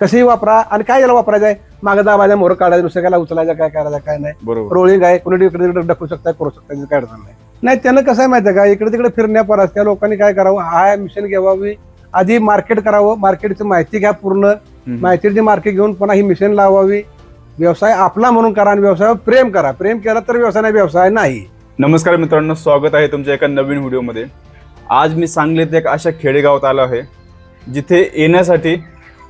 कसेही वापरा आणि काय याला वापरायचं आहे? मागं दाबायचा मोहर काढायचं दुसऱ्या काय उचलायचं काय करायचं काय नाही. बरोबर. रोलिंग आहे कोणी इकडे तिकडे ढकलू शकता करू शकता त्याचं काय अडचण नाही. नाही त्यानं कसं आहे माहिती आहे का? इकडे तिकडे फिरण्या परत त्या लोकांनी काय करावं? हा मिशन घ्यावावी. आधी मार्केट करावं. मार्केटची माहिती घ्या पूर्ण. हम्म. माहितीची मार्केट घेऊन पुन्हा ही मिशन लावावी. व्यवसाय आपला म्हणून करा आणि व्यवसायावर प्रेम करा. प्रेम केला तर व्यवसाय नाही व्यवसाय नाही. नमस्कार मित्रांनो स्वागत आहे तुमच्या एका नवीन व्हिडिओमध्ये. आज मी सांगलीत एक अशा खेडेगावात आलो आहे जिथे येण्यासाठी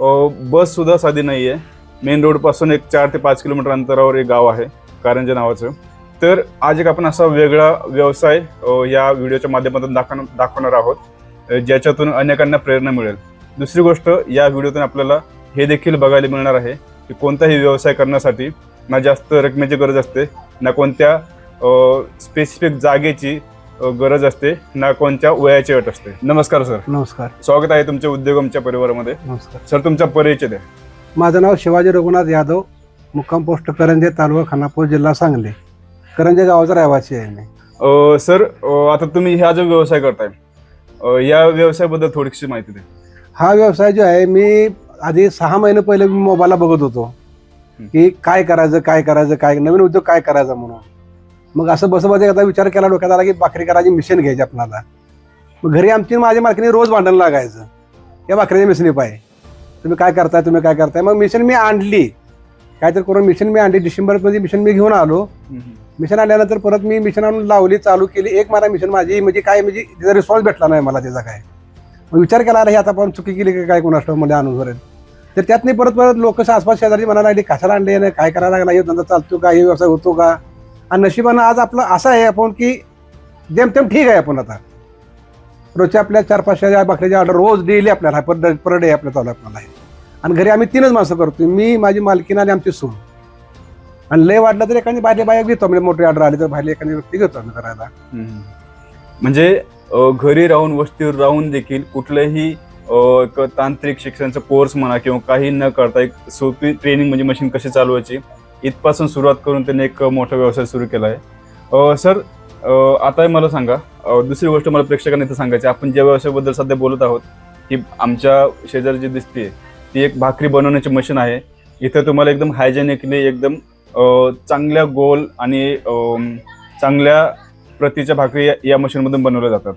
बस सुद्धा साधी नाही आहे मेन रोडपासून एक चार ते पाच किलोमीटर अंतरावर एक गाव आहे कारंजा नावाचं. तर आज एक आपण असा वेगळा व्यवसाय या व्हिडिओच्या माध्यमातून दाखव दाखवणार आहोत ज्याच्यातून अनेकांना प्रेरणा मिळेल. दुसरी गोष्ट या व्हिडिओतून आपल्याला हे देखील बघायला मिळणार आहे की कोणताही व्यवसाय करण्यासाठी ना जास्त रकमेची गरज असते ना कोणत्या स्पेसिफिक जागेची गरज असते ना कोणत्या वयाची अट असते. नमस्कार सर. नमस्कार. स्वागत आहे तुमच्या उद्योगमच्या परिवारामध्ये. नमस्कार. सर तुमचा परिचय द्या. माझं नाव शिवाजी रघुनाथ यादव मुक्काम पोस्ट करंजे तालुका खानापूर जिल्हा सांगली. करंजे गावाचा रहिवासी आहे मी. अ, सर अ, आता तुम्ही हा जो व्यवसाय करताय अ, या व्यवसायाबद्दल थोडीशी माहिती द्या. हा व्यवसाय जो आहे मी आधी सहा महिने पहिले मी मोबाईलला बघत होतो. की काय करायचं काय करायचं काय नवीन उद्योग काय करायचा म्हणून. मग असं बस आता एकदा विचार केला डोक्यात आला की भाकरी करायची मिशन घ्यायची आपणाला मग घरी आमची माझ्या मालकीने रोज भांडण लागायचं. या भाकरीची मिशनी पाय. तुम्ही काय करताय तुम्ही काय करताय? मग मिशन मी आणली. काहीतरी करून मिशन मी आणली. डिसेंबरमध्ये मिशन मी घेऊन आलो. मिशन आल्यानंतर परत मी मिशन आणून लावली चालू केली. एक मला मिशन माझी म्हणजे काय म्हणजे त्याचा रिस्पॉन्स भेटला नाही मला त्याचा काय. मग विचार केला अरे हे आता आपण चुकी केली की काय कोणाष्ट मला आणून वरेल तर त्यात नाही परत परत लोक आसपास शेजारी म्हणायला लागली कशाला आणले नाही काय करायला लागला? हे धंदा चालतो का? हे व्यवसाय होतो का? आणि नशिबानं आज आपलं असं आहे आपण की जेमतेम ठीक आहे आपण आता. रोजच्या आपल्या चार पाचशे बाकऱ्याची ऑर्डर रोज डेली आपल्याला पर पर डे आपल्या चालू आपल्याला आहे. आणि घरी आम्ही तीनच माणसं करतो मी माझी मालकीन आणि आमची सून. आणि लय वाढलं तर एखादी बाहेर बाहेर घेतो म्हणजे मोठी ऑर्डर आली तर बाहेर एखादी व्यक्ती घेतो आम्ही करायला. म्हणजे घरी राहून वस्तीवर राहून देखील कुठलंही एक तांत्रिक शिक्षणाचा कोर्स म्हणा किंवा काही न करता एक सोपी ट्रेनिंग म्हणजे मशीन कशी चालवायची? इथपासून सुरुवात करून त्यांनी एक मोठा व्यवसाय सुरू केला आहे. सर आता मला सांगा दुसरी गोष्ट मला प्रेक्षकांना इथं सांगायची आपण ज्या व्यवसायाबद्दल सध्या बोलत आहोत की आमच्या शेजारी जी दिसते ती एक भाकरी बनवण्याची मशीन आहे. इथं तुम्हाला एकदम हायजेनिकली एकदम चांगल्या गोल आणि चांगल्या प्रतीच्या भाकरी या मशीनमधून बनवल्या जातात.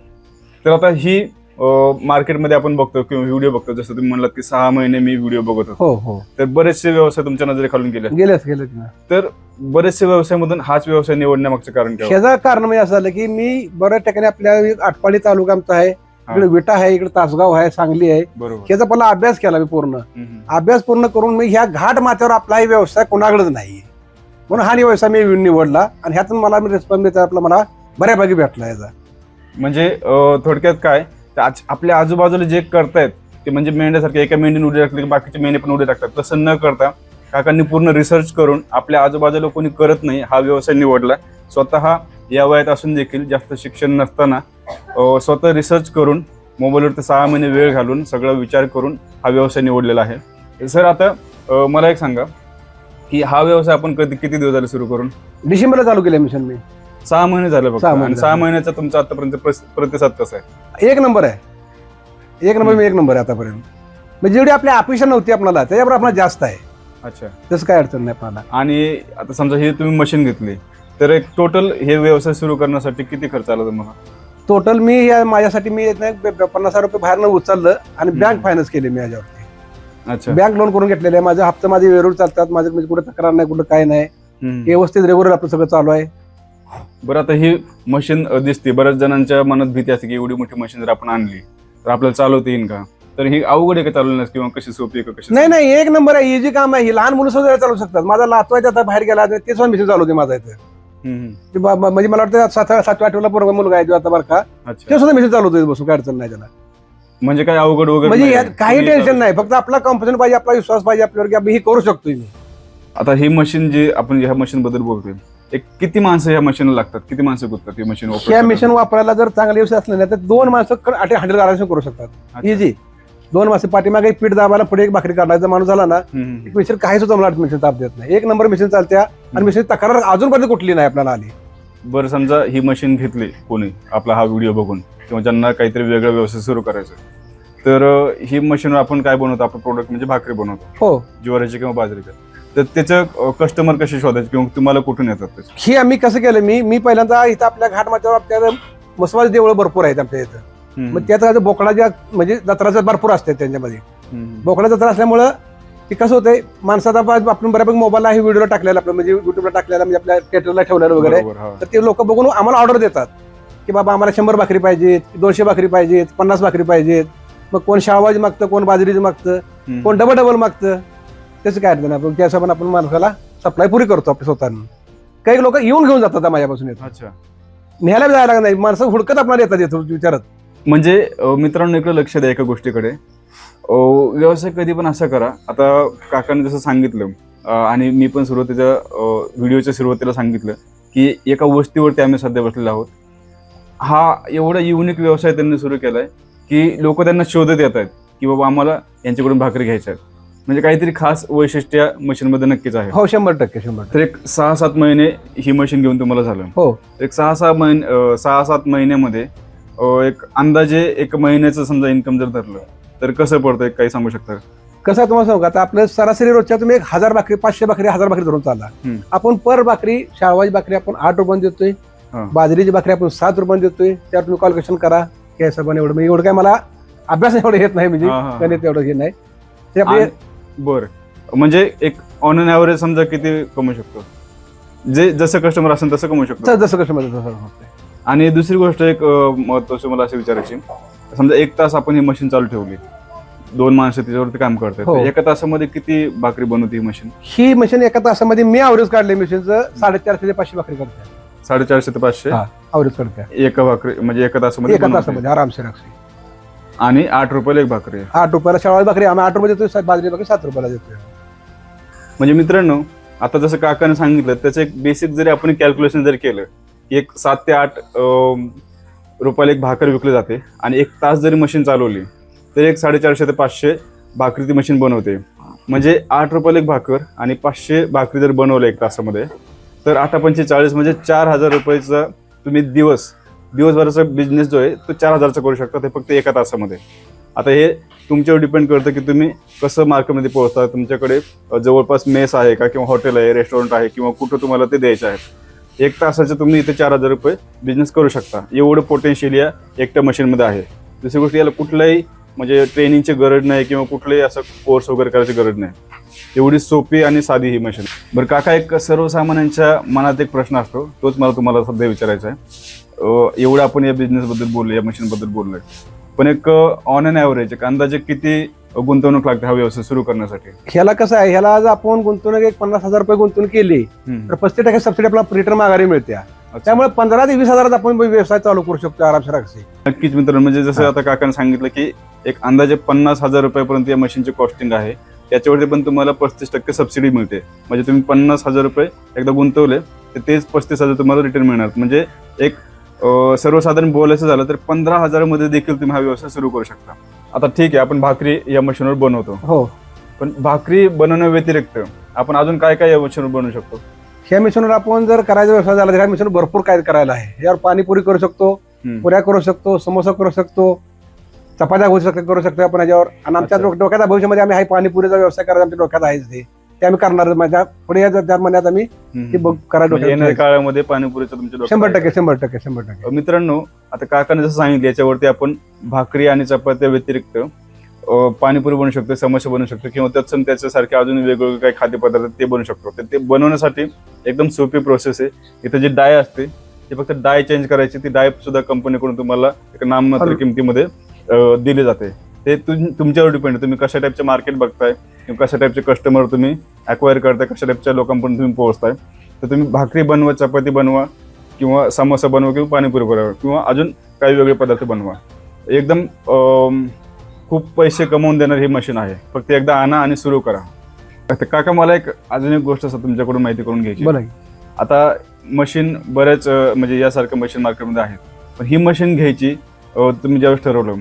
तर आता ही मार्केटमध्ये आपण बघतो किंवा व्हिडिओ बघतो. जसं तुम्ही म्हणलात की सहा महिने मी व्हिडिओ बघत होतो. हो हो. तर बरेचसे व्यवसाय तुमच्या नजरेखालून गेले गेलेच गेलेच ना. तर बरेचसे व्यवसायामधून हाच व्यवसाय निवडण्यामागचं कारण काय? कारण म्हणजे असं झालं की मी बऱ्याच ठिकाणी आपल्या आटपाडी तालुका आमचा आहे. इकडे विटा आहे इकडे तासगाव आहे सांगली आहे. बरोबर. याचा पहिला अभ्यास केला मी पूर्ण. हम्म. अभ्यास पूर्ण करून मी ह्या घाट माथ्यावर आपला व्यवसाय कोणाकडेच नाही म्हणून हा व्यवसाय मी निवडला आणि ह्यातून मला रिस्पॉन्स आपला मला बऱ्यापैकी भेटला याचा. म्हणजे अं, थोडक्यात काय? आज- आपल्या आजूबाजूला जे करतायत ते म्हणजे मेंढ्यासारखे एका मेंढीने उडी टाकली की बाकीचे मेंढे पण उडी टाकतात. तसं न करता काकांनी पूर्ण रिसर्च करून आपल्या आजूबाजूला कोणी करत नाही हा व्यवसाय निवडला. स्वतः या वयात असून देखील जास्त शिक्षण नसताना स्वतः रिसर्च करून मोबाईलवरती सहा महिने वेळ घालून सगळा विचार करून हा व्यवसाय निवडलेला आहे. सर आता मला एक सांगा की हा व्यवसाय आपण कधी किती दिवस झाले सुरू करून? डिसेंबरला चालू केलं मिशन मी. सहा महिने झाले फक्त. सहा महिने आणि सहा झाले. महिन्याचा तुमचा आतापर्यंत प्रस- प्रतिसाद कसा आहे? एक नंबर आहे. एक नंबर मी एक नंबर आहे आतापर्यंत. म्हणजे जेवढी आपली अपेक्षा नव्हती आपल्याला त्याच्यावर आपल्याला जास्त आहे. अच्छा. तसं काय अडचण नाही आपल्याला. आणि आता समजा हे तुम्ही मशीन घेतली तर एक टोटल हे व्यवसाय सुरू करण्यासाठी किती खर्च आला तुम्हाला? टोटल मी या माझ्यासाठी मी एक नाही पन्नास हजार रुपये बाहेरनं उचललं आणि हम्म. बँक फायनान्स केली मी याच्यावरती. अच्छा. बँक लोन करून घेतलेले आहे. माझे हप्ते माझे वेरूळ चालतात. माझे म्हणजे कुठे तक्रार नाही कुठं काय नाही. हम्म. व्यवस्थित रेग्युलर आपलं सगळं चालू आहे. बरं आता ही मशीन दिसते. बऱ्याच जणांच्या मनात भीती असते की एवढी मोठी मशीन जर आपण आणली तर आपल्याला चालवता येईल का? तर ही अवघड आहे का चालवण्यास किंवा कशी सोपी आहे का कशी नाही नाही एक नंबर आहे. इझी काम आहे. ही लहान मुलं सुद्धा चालू शकतात. माझा लातवायचा आता बाहेर गेला ते सुद्धा मिशन चालू होते माझा इथं. हम्म. ते बा- बा- म्हणजे मला वाटतं सात सातव्या आठवला पोरगा मुलगा आहे आता बरं का अच्छा. ते सुद्धा मिशन चालू होते बसू काय अडचण नाही त्याला. म्हणजे काय अवघड वगैरे म्हणजे नाही यात आहे. काही तुम्ही टेन्शन नाही. फक्त आपला कॉन्फिडन्स पाहिजे आपला विश्वास पाहिजे आपल्यावर की आपण ही करू शकतो मी. आता ही मशीन जी आपण ह्या मशीन बद्दल बोलतोय एक किती माणसं ह्या मशीनला लागतात? किती माणसं गुंततात ही मशीन या मिशन वापरायला जर चांगले दिवस असले ना तर दोन माणसं हंड्रेड आराम करू शकतात. इझी दोन माणसं पाठीमागे एक पीठ दाबायला पुढे एक भाकरी काढायचा माणूस झाला ना एक मिशन काही सुद्धा मला मिशन ताप देत नाही. एक नंबर मिशन चालत्या आणि मिशन तक्रार अजूनपर्यंत कुठली नाही आपल्याला आली. बरं समजा ही मशीन घेतली कोणी आपला हा व्हिडिओ बघून किंवा ज्यांना काहीतरी वेगळा व्यवसाय सुरू करायचा तर ही मशीनवर आपण काय बनवतो? आपलं प्रोडक्ट म्हणजे भाकरी बनवतो. हो. ज्वारीची किंवा बाजरीची. तर त्याचं कस्टमर कसे शोधायचे किंवा तुम्हाला कुठून येतात ही आम्ही कसं केलं मी मी पहिल्यांदा इथं आपल्या घाट माथ्यावर आपल्या मसवाज देवळं भरपूर आहेत आपल्या इथं हम्म. मग त्यात आता बोकडाच्या म्हणजे जत्राचं भरपूर असते त्यांच्यामध्ये हम्म. बोकडा जत्रा असल्यामुळं ते कसं होतंय माणसाचा आपण आपण बऱ्यापैकी मोबाईलला हे व्हिडिओला टाकलेला आपलं म्हणजे युट्यूबला टाकलेला म्हणजे आपल्या थिएटरला ठेवलेलं वगैरे बरोबर, हा. तर ते लोक बघून आम्हाला ऑर्डर देतात की बाबा आम्हाला शंभर भाकरी पाहिजेत दोनशे भाकरी पाहिजेत पन्नास भाकरी पाहिजेत मग कोण शाळवाजी मागतं कोण बाजरीचं मागतं हम्म. कोण डबल डबल मागतं त्याचं काय अडचण आपण त्या हिशोबाने आपण माणसाला सप्लाय पुरी करतो आपल्या स्वतःनं. काही लोक येऊन घेऊन जातात माझ्यापासून येतात. अच्छा. न्यायला जायला लागत नाही. माणसं हुडकत आपल्याला येतात येतो विचारत. म्हणजे अं, मित्रांनो इकडे लक्ष द्या एका गोष्टीकडे. अं, व्यवसाय कधी पण असा करा. आता काकांनी जसं सांगितलं अं, आणि मी पण सुरुवातीच्या अं, व्हिडिओच्या सुरुवातीला सांगितलं की एका वस्तीवरती आम्ही सध्या बसलेलो आहोत. हा एवढा युनिक व्यवसाय त्यांनी सुरू केलाय की लोक त्यांना शोधत येत आहेत की बाबा आम्हाला यांच्याकडून भाकरी घ्यायच्या आहेत. म्हणजे काहीतरी खास वैशिष्ट्य मशीनमध्ये नक्कीच आहे. हो शंभर टक्के शंभर टक्के. तर एक सहा सात महिने ही मशीन घेऊन तुम्हाला झालं हो. एक सहा सहा महिने अं, सहा सात महिन्यामध्ये अं, एक अंदाजे एक महिन्याचं समजा इन्कम जर धरलं तर कसं पडतं? एक काही सांगू शकता? का? कसं आहे तुम्हाला सांगू का? आता आपलं सरासरी रोजच्या तुम्ही एक हजार भाकरी पाचशे भाकरी हजार भाकरी धरून चालला हम्म. आपण पर भाकरी शाळवाची भाकरी आपण आठ रुपये देतोय. हा. बाजरीची भाकरी आपण सात रुपये देतोय. त्यावर तुम्ही कॉल्क्युलेशन करा. की हिशोबाने एवढं म्हणजे एवढं काय मला अभ्यास एवढं येत नाही म्हणजे हा, हा, हा. गणित एवढं हे नाही. ते आपले आणि- बरं म्हणजे एक ऑन अन ॲव्हरेज समजा किती कमवू शकतो जे जसं कस्टमर असेल तसं कमवू शकतो जसं- जसं कसं माझं तसं होतंय. आणि दुसरी गोष्ट एक अं, महत्वाची मला अशी विचारायची समजा एक तास आपण ही मशीन चालू ठेवली दोन माणसं त्याच्यावरती काम करतात हो. एका तासामध्ये किती भाकरी बनवते ही मशीन ही मशीन एका तासामध्ये मी अवरेज काढले मशीनचं साडेचारशे ते पाचशे भाकरी करते साडेचारशे ते पाचशे. अवरेज करते एका भाकरी म्हणजे एका तासामध्ये एका बनवते. तासामध्ये आरामशीर. आणि आठ रुपयाला एक भाकरी आहे. आठ रुपयाला शाळवाची भाकरी आम्ही आठ रुपये सात- बाजरी भाकरी सात रुपयाला देतोय. म्हणजे मित्रांनो आता जसं काकाने सांगितलं त्याचं एक बेसिक जरी आपण कॅल्क्युलेशन जर केलं की एक सात ते आठ रुपयाला एक भाकर विकली जाते आणि एक तास जरी मशीन चालवली तर एक साडेचारशे ते पाचशे भाकरी ती मशीन बनवते. म्हणजे आठ रुपयाला एक भाकर आणि पाचशे भाकरी जर बनवलं एक तासामध्ये तर आठ पंचे चाळीस म्हणजे चार हजार रुपयाचा तुम्ही दिवस दिवसभराचा बिझनेस जो आहे तो चार हजारचा करू शकता. ते फक्त एका तासामध्ये. आता हे तुमच्यावर डिपेंड करतं की तुम्ही कसं मार्केटमध्ये पोहोचता. तुमच्याकडे जवळपास मेस आहे का किंवा हॉटेल आहे रेस्टॉरंट आहे किंवा कुठं तुम्हाला ते द्यायचं आहे एक तासाचे तुम्ही इथे चार हजार रुपये बिझनेस करू शकता. एवढं पोटेन्शियल या एकट्या मशीनमध्ये आहे. दुसरी गोष्ट याला कुठल्याही म्हणजे ट्रेनिंगची गरज नाही किंवा कुठलाही असं कोर्स वगैरे करायची गरज नाही. एवढी सोपी आणि साधी ही मशीन बरं काका एक सर्वसामान्यांच्या मनात एक प्रश्न असतो. तोच मला तुम्हाला सध्या विचारायचा आहे. एवढं आपण या बिझनेसबद्दल बोललो या मशीनबद्दल बोललोय पण एक ऑन अन ॲव्हरेज एक अंदाजे किती गुंतवणूक लागते हा व्यवसाय सुरू करण्यासाठी? ह्याला कसं आहे ह्याला आज आपण गुंतवणूक एक पन्नास हजार रुपये गुंतवणूक केली तर पस्तीस टक्के सबसिडी आपल्याला रिटर्न माघारी मिळते त्यामुळे पंधरा ते वीस हजारात आपण व्यवसाय चालू करू शकतो आरामशीर. नक्कीच मित्रांनो म्हणजे जसं. आता काकाने सांगितलं की एक अंदाजे पन्नास हजार रुपयापर्यंत या मशीनची कॉस्टिंग आहे. त्याच्यावरती पण तुम्हाला पस्तीस टक्के सबसिडी मिळते. म्हणजे तुम्ही पन्नास हजार रुपये एकदा गुंतवले तर तेच पस्तीस हजार तुम्हाला रिटर्न मिळणार. म्हणजे एक सर्वसाधारण बोलायचं झालं तर पंधरा हजारामध्ये देखील तुम्ही हा व्यवसाय सुरू करू शकता. आता ठीक आहे आपण भाकरी या मशीनवर बनवतो. हो. पण भाकरी बनवण्या व्यतिरिक्त आपण अजून काय काय या मशीनवर बनवू शकतो? ह्या मिशनवर आपण जर करायचा व्यवसाय झाला तर ह्या मिशन भरपूर काय करायला आहे. यावर पाणीपुरी करू शकतो हम्म. पुऱ्या करू शकतो समोसा करू शकतो चपात्या करू शकतो करू शकतो आपण याच्यावर. आणि आमच्या अच्छा. डोक- डोक्यात भविष्यामध्ये आम्ही हाय पाणीपुरीचा व्यवसाय करायचा आमच्या डोक्यात आहेच ते. ते आम्ही करणार माझ्या पुढे या त्या महिन्यात आम्ही. ते बघ करायला म्हणजे येणाऱ्या काळामध्ये पाणीपुरीचं तुमच्या डोक्यात शंभर. टक्के शंभर टक्के शंभर टक्के. मित्रांनो आता काकाने जसं सांगितलं याच्यावरती आपण भाकरी आणि चपात्या व्यतिरिक्त अं, पाणीपुरी बनवू शकतो समोसा बनवू शकतो किंवा तत्सम त्याच्यासारखे अजून वेगवेगळे काही खाद्यपदार्थ आहेत ते बनवू शकतो. तर ते बनवण्यासाठी एकदम सोपी प्रोसेस आहे. इथं जी डाय असते ती फक्त डाय चेंज करायची ती डाय सुद्धा कंपनीकडून तुम्हाला एक नाममात्र हॅलो. किमतीमध्ये अं, दिली जाते. ते तुम- तुमच्यावर डिपेंड तुम्ही कशा टाईपचे मार्केट बघताय किंवा कशा टाईपचे कस्टमर तुम्ही अक्वायर करताय कशा टाईपच्या लोकांपर्यंत तुम्ही पोहोचताय तर तुम्ही भाकरी बनवा चपाती बनवा किंवा समोसा बनवा किंवा पाणीपुरी बनवा किंवा अजून काही वेगळे पदार्थ बनवा. एकदम खूप पैसे कमवून देणार ही मशीन आहे. फक्त एकदा आणा आणि सुरू करा. काका मला एक अजून एक गोष्ट असं तुमच्याकडून माहिती करून घ्यायची. आता मशीन बऱ्याच म्हणजे यासारखं मशीन मार्केटमध्ये आहेत. पण ही मशीन घ्यायची तुम्ही ज्यावेळेस ठरवलं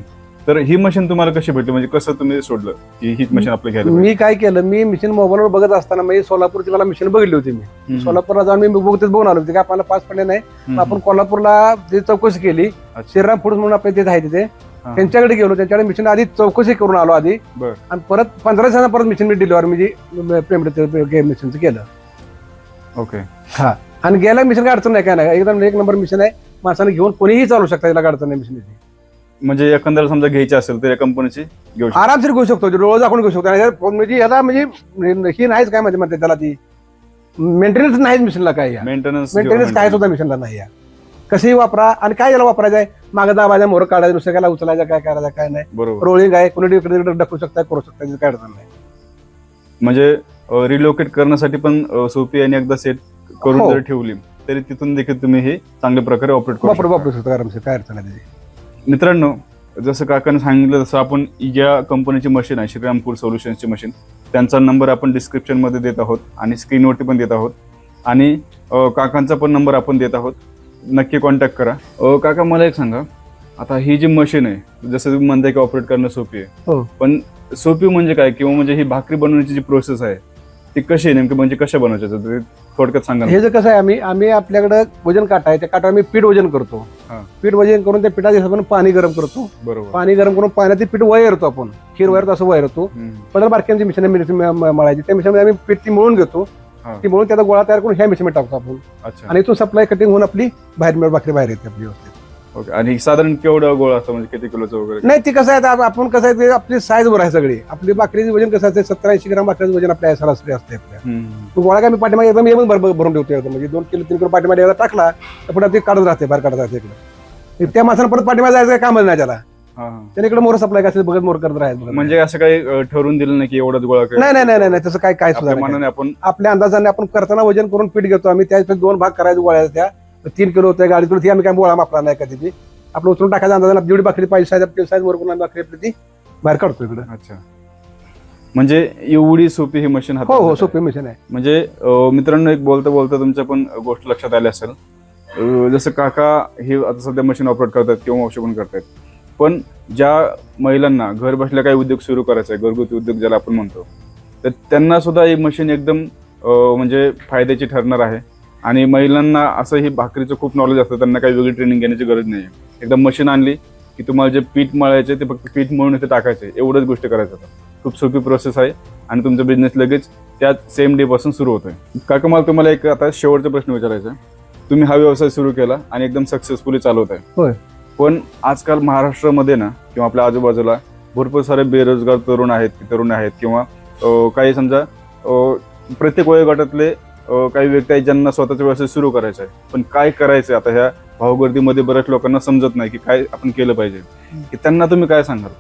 तर ही मशीन तुम्हाला कशी भेटली? म्हणजे कसं तुम्ही सोडलं की हीच मशीन आपलं घ्यायला मी काय केलं? मी मिशन मोबाईलवर बघत असताना मी सोलापूरची मला मिशन बघितली होती मी? सोलापूरला जाऊन मी बघतेच बघून आलो होते काय आपल्याला पास पडले नाही. आपण कोल्हापूरला ते चौकशी केली. श्रीराम फूड्स म्हणून आपल्या तिथे आहे तिथे. त्यांच्याकडे गेलो त्यांच्याकडे मिशन आधी चौकशी करून आलो आधी. आणि परत पंधरा दिवसांना परत मिशन मी डिलिव्हर म्हणजे पेमेंट मिशनचं केलं. ओके हा. आणि गेल्या मिशन काय अडचण नाही काय नाही. एकदम एक नंबर मिशन आहे. माणसाने घेऊन कोणीही चालू शकता याला काय अडचण नाही मिशन म्हणजे एकंदर समजा घ्यायची असेल तर या कंपनीची घेऊ शकतो. आरामशीर घेऊ शकतो डोळं दाखवून घेऊ शकतो. आणि फोन म्हणजे याला म्हणजे ही नाहीच काय म्हणजे म्हणते त्याला ती. मेंटेनन्स नाहीच मिशनला काय या मेंटेनन्स मेंटेनन्स काय सुद्धा मिशनला नाही या कशीही वापरा आणि काय याला वापरायचं आहे? मागं दाबायचा मोर काढायचं दुसऱ्याला उचलायचं काय करायचं काय नाही. बरोबर. रोलिंग आहे कोणी इकडे तिकडे ढकलू शकता करू शकता त्याचं काय अडचण नाही. म्हणजे रिलोकेट करण्यासाठी पण अ, सोपी आणि एकदा सेट करून हो. जर ठेवली तरी तिथून देखील तुम्ही हे चांगल्या प्रकारे ऑपरेट करू वापरू शकता. वापरू शकतो आरामशीर काय अडचण नाही त्याची. मित्रांनो जसं काकाने सांगितलं तसं आपण ज्या कंपनीची मशीन आहे श्रीरामपूर सोल्युशन्सची मशीन. त्यांचा नंबर आपण डिस्क्रिप्शनमध्ये देत आहोत आणि स्क्रीनवरती पण देत आहोत. आणि काकांचा पण नंबर आपण देत आहोत. नक्की कॉन्टॅक्ट करा. काका मला एक सांगा. आता ही जी मशीन आहे जसं तुम्ही म्हणताय की ऑपरेट करणं सोपी आहे. हो. पण सोपी म्हणजे काय? किंवा म्हणजे ही भाकरी बनवण्याची जी प्रोसेस आहे ती कशी नेमकी म्हणजे कशा बनवायच्या ते थोडक्यात सांगा ना. हे जे कसं आहे आम्ही आम्ही आपल्याकडे वजन काटा आहे त्या काटा आम्ही पीठ वजन करतो. हा. पीठ वजन करून त्या पिठाच्या हिशोबाने पाणी गरम करतो. बरोबर. पाणी गरम करून पाण्यात ते पीठ वैरतो आपण. खीर वैरतो असं वैरतो हम्म. पंधरा बारक्यांची मिशन मळायची. त्या मिशनमध्ये आम्ही पीठ ती मळून घेतो. हा. ती मळून त्याचा गोळा तयार करून ह्या मिशनमध्ये टाकतो आपण. अच्छा. आणि इथून सप्लाय कटिंग होऊन आपली बाहेर मिळ- भाकरी बाहेर येते आपली. ओके. आणि साधारण केवढा गोळ असतो? म्हणजे किती किलोचं वगैरे? नाही ती कसं आहे आता आपण कसं आहे ते आपली साईज वर आहे सगळी. आपली भाकरीचं वजन कसं असते सत्तर ऐंशी ग्राम भाकरीचं वजन आपल्या सरासरी असते आपल्या. हम्म. तो गोळा काय मी पाठीमागे एकदम एकदम भर- भरून ठेवतो एकदम म्हणजे दोन किलो तीन किलो पाठीमागे एकदा टाकला तर पुढे ते काढत राहते बाहेर काढत राहते इकडे. त्या माणसाला परत पाठीमागे जायचं काय कामच नाही त्याला. हा, हा. त्याने इकडे मोर सप्लाय कसं बघत मोर करत राहायचं म्हणजे असं काही अ, ठरवून दिलं नाही की एवढाच गोळा कर? नाही नाही नाही नाही नाही, तसं काय काय सुद्धा आपल्या नाही. मनाने आपण आपल्या अंदाजाने आपण करताना वजन करून पीठ घेतो. आम्ही त्याच्यात दोन भाग करायचे गोळ्याच्या त्या. तीन किलो होते गाडी ती आम्ही काय गोळा मापला नाही कधी ती आपलं उचलून टाकायचा अंदाजाने जेवढी भाकरी पाहिजे साईज आपली साईज वर करून आम्ही भाकरी आपली ती बाहेर काढतो इकडे. अच्छा. म्हणजे एवढी सोपी ही मशीन हो हो सोपी मिशन आहे. म्हणजे अ, मित्रांनो एक बोलता बोलता तुमच्या पण गोष्ट लक्षात आली असेल. अ, जसं काका हे आता सध्या मशीन ऑपरेट करतात किंवा औषध पण करतात. पण ज्या महिलांना घर बसल्या काही उद्योग सुरू करायचा आहे घरगुती उद्योग ज्याला आपण म्हणतो तर त्यांना सुद्धा ही मशीन एकदम अ, म्हणजे फायद्याची ठरणार आहे. आणि महिलांना असं ही भाकरीचं खूप नॉलेज असतं त्यांना काही वेगळी ट्रेनिंग घेण्याची गरज नाही आहे एकदम मशीन आणली की तुम्हाला जे पीठ मळायचे ते फक्त पीठ मळून इथे टाकायचे एवढंच गोष्ट करायचं होतं खूप सोपी प्रोसेस आहे आणि तुमचा बिझनेस लगेच त्याच सेम डे पासून सुरू होतोय काका मला तुम्हाला एक आता शेवटचा प्रश्न विचारायचा आहे. तुम्ही हा व्यवसाय सुरू केला आणि एकदम सक्सेसफुली चालवत आहे. पण आजकाल महाराष्ट्रामध्ये ना किंवा आपल्या आजूबाजूला भरपूर सारे बेरोजगार तरुण आहेत तरुण आहेत किंवा काही समजा प्रत्येक वयोगटातले काही व्यक्ती आहेत ज्यांना स्वतःचा व्यवसाय सुरू करायचा आहे. पण काय करायचं आता ह्या भावगर्दीमध्ये बऱ्याच लोकांना समजत नाही की काय आपण केलं पाहिजे. की त्यांना तुम्ही काय सांगाल?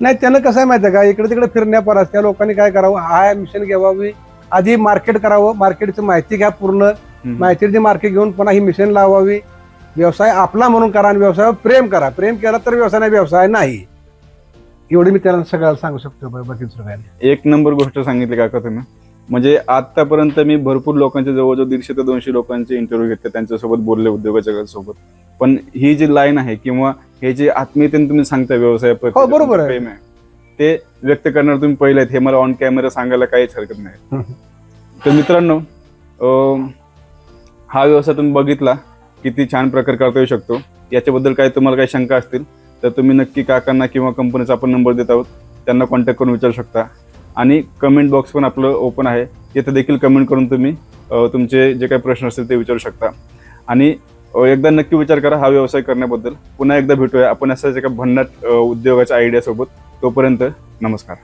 नाही त्यानं कसं आहे माहिती आहे का? इकडे तिकडे फिरण्यापरस त्या लोकांनी काय करावं? हा मिशन घ्यावावी. आधी मार्केट करावं. मार्केटची माहिती घ्या पूर्ण. माहितीची मार्केट घेऊन पुन्हा ही मिशन लावावी. व्यवसाय आपला म्हणून करा आणि व्यवसायावर प्रेम करा. प्रेम केला तर व्यवसाय नाही व्यवसाय नाही. एवढी मी त्याला सगळ्याला सांगू शकतो बाकी. एक नंबर गोष्ट सांगितली काका तुम्ही. म्हणजे आतापर्यंत मी भरपूर लोकांचे जवळजवळ दीडशे ते दोनशे लोकांचे इंटरव्ह्यू घेतले त्यांच्यासोबत बोलले उद्योगाच्या सोबत पण ही जी लाईन आहे किंवा हे जे आत्मीयतेने तुम्ही सांगता व्यवसायाप्रती हो, बरोबर ते व्यक्त करणार तुम्ही पहिले आहेत. हे मला ऑन कॅमेरा सांगायला काहीच हरकत नाही. तर मित्रांनो हा व्यवसाय तुम्ही बघितला किती छान प्रकारे करता येऊ शकतो. याच्याबद्दल काही तुम्हाला काही शंका असतील तर तुम्ही नक्की काकांना किंवा कंपनीचा आपण नंबर देत आहोत. त्यांना कॉन्टॅक्ट करून विचारू शकता. आणि कमेंट बॉक्स पण आपलं ओपन आहे. तिथे देखील कमेंट करून तुम्ही तुमचे जे काही प्रश्न असतील ते विचारू शकता. आणि एकदा नक्की विचार करा हा व्यवसाय करण्याबद्दल. पुन्हा एकदा भेटूया आपण असाच एका भन्नाट उद्योगाच्या आयडियासोबत तोपर्यंत नमस्कार.